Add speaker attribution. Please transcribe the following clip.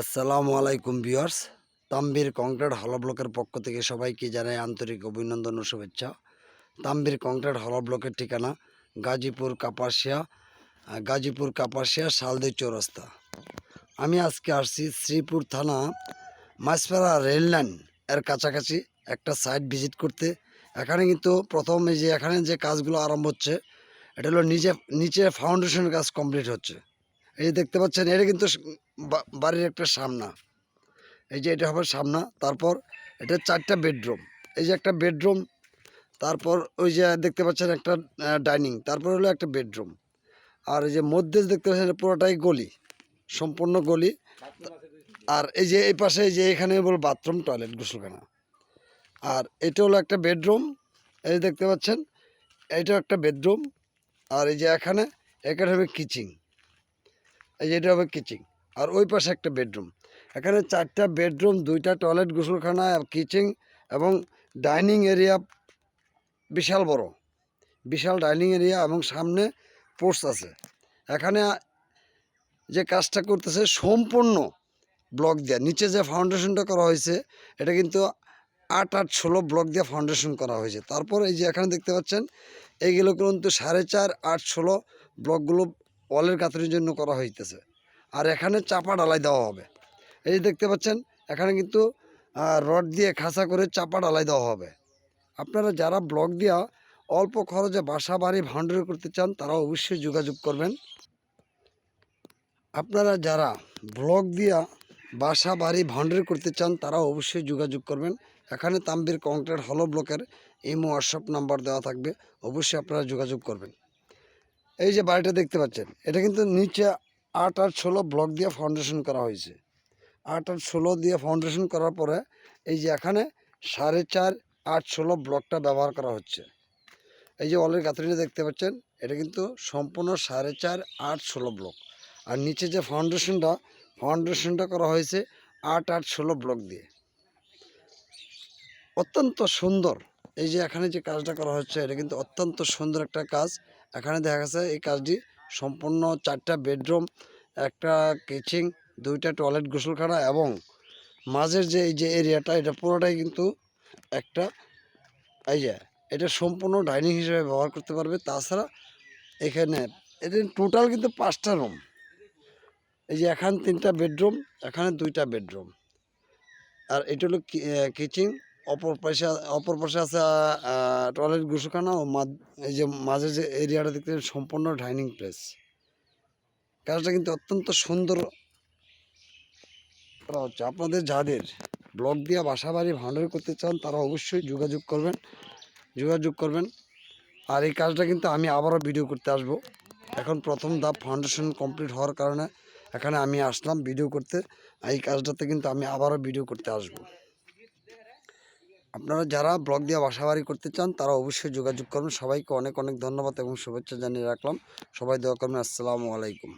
Speaker 1: আসসালামু আলাইকুম viewers. Tambir concrete হল ব্লকের পক্ষ থেকে সবাইকে জানাই আন্তরিক অভিনন্দন ও শুভেচ্ছা। তাম্বির কংক্রিট হল ব্লকের ঠিকানা গাজীপুর কাপাসিয়া গাজীপুর কাপাসিয়া, শালদি চৌরাস্তা। আমি আজকে আসছি শ্রীপুর থানা মাছপাড়া রেল লাইন এর কাছাকাছি একটা সাইট ভিজিট করতে। এখানে কিন্তু প্রথম যে এখানে যে কাজগুলো আরম্ভ হচ্ছে, এটা হলো নিচে নিচে ফাউন্ডেশন কাজ কমপ্লিট হচ্ছে। এই দেখতে পাচ্ছেন, এটা কিন্তু বাড়ির একটা সামনা। এই যে এটা হবে সামনা, তারপর এটা চারটা বেডরুম। এই যে একটা বেডরুম, তারপর ওই যে দেখতে পাচ্ছেন একটা ডাইনিং, তারপর হলো একটা বেডরুম। আর এই যে মধ্যে দেখতে পাচ্ছেন পুরোটাই গলি, সম্পূর্ণ গলি। আর এই যে এই পাশে যে এখানে বল বাথরুম, টয়লেট, গোসলখানা। আর এটা হলো একটা বেডরুম, এই দেখতে পাচ্ছেন, এইটাও একটা বেডরুম। আর এই যে এখানে এখানে হবে কিচিং। এই যে এটা হবে কিচেন আর ওই পাশে একটা বেডরুম। এখানে চারটা বেডরুম, দুইটা টয়লেট, গোসলখানা, কিচেন এবং ডাইনিং এরিয়া বিশাল বড়। বিশাল ডাইনিং এরিয়া এবং সামনে পোর্স আছে। এখানে যে কাজটা করতেছে সম্পূর্ণ ব্লক দেওয়া নিচে যে ফাউন্ডেশনটা করা হয়েছে, এটা কিন্তু আট আট ষোলো ব্লক দিয়ে ফাউন্ডেশন করা হয়েছে। তারপর এই যে এখানে দেখতে পাচ্ছেন, এইগুলো কিন্তু সাড়ে চার, আট, ষোলো ব্লকগুলো ওয়ালের গাঁথনির জন্য করা হইতেছে। আর এখানে চাপা ডালাই দেওয়া হবে। এই দেখতে পাচ্ছেন, এখানে কিন্তু রড দিয়ে খাসা করে চাপা ডালাই দেওয়া হবে। আপনারা যারা ব্লক দিয়া অল্প খরচে বাসা, বাড়ি ভান্ডারি করতে চান তারা অবশ্যই যোগাযোগ করবেন। আপনারা যারা ব্লক দিয়া বাসা, বাড়ি ভান্ডারি করতে চান তারা অবশ্যই যোগাযোগ করবেন। এখানে তাম্বির কংক্রিট হলো ব্লকের ইমো হোয়াটসঅ্যাপ নাম্বার দেওয়া থাকবে, অবশ্যই আপনারা যোগাযোগ করবেন। এই যে বাড়িটা দেখতে পাচ্ছেন, এটা কিন্তু নিচে আট আট ষোলো ব্লক দিয়ে ফাউন্ডেশন করা হয়েছে। আট আট ষোলো দিয়ে ফাউন্ডেশন করার পরে এই যে এখানে সাড়ে চার আট ষোলো ব্লকটা ব্যবহার করা হচ্ছে। এই যে অলের গাঁথনিটা দেখতে পাচ্ছেন, এটা কিন্তু সম্পূর্ণ সাড়ে চার আট ষোলো ব্লক। আর নিচে যে ফাউন্ডেশনটা ফাউন্ডেশনটা করা হয়েছে আট আট ষোলো ব্লক দিয়ে। অত্যন্ত সুন্দর। এই যে এখানে যে কাজটা করা হচ্ছে, এটা কিন্তু অত্যন্ত সুন্দর একটা কাজ। এখানে দেখা গেছে এই কাজটি সম্পূর্ণ চারটা বেডরুম একটা কিচিং, দুইটা টয়লেট গোসলখানা এবং মাঝের যে এই যে এরিয়াটা এটা পুরোটাই কিন্তু একটা, এই যে এটা সম্পূর্ণ ডাইনিং হিসেবে ব্যবহার করতে পারবে। তাছাড়া এখানে এটা টোটাল কিন্তু পাঁচটা রুম এই যে এখানে তিনটা বেডরুম এখানে দুইটা বেডরুম আর এটা হলো কিচেন অপর পাশে অপর পাশে আছে টয়লেট গোসলখানা ও মাঝ- এই যে মাঝে যে এরিয়াটা দেখতে সম্পূর্ণ ডাইনিং প্লেস কাজটা কিন্তু অত্যন্ত সুন্দর করা হচ্ছে। আপনাদের যাদের ব্লক দিয়ে বাসা বাড়ি ভান্ডার করতে চান, তারা অবশ্যই যোগাযোগ করবেন যোগাযোগ করবেন। আর এই কাজটা কিন্তু আমি আবারও ভিডিও করতে আসব। এখন প্রথম ধাপ ফাউন্ডেশন কমপ্লিট হওয়ার কারণে এখানে আমি আসলাম ভিডিও করতে। এই কাজটাতে কিন্তু আমি আবারও ভিডিও করতে আসব। আপনারা যারা ব্লগ দিয়ে বাসা বাড়ি করতে চান, তারা অবশ্যই যোগাযোগ করবেন। সবাইকে অনেক অনেক ধন্যবাদ এবং শুভেচ্ছা জানিয়ে রাখলাম। সবাই দোয়া করবেন। আসসালামু আলাইকুম।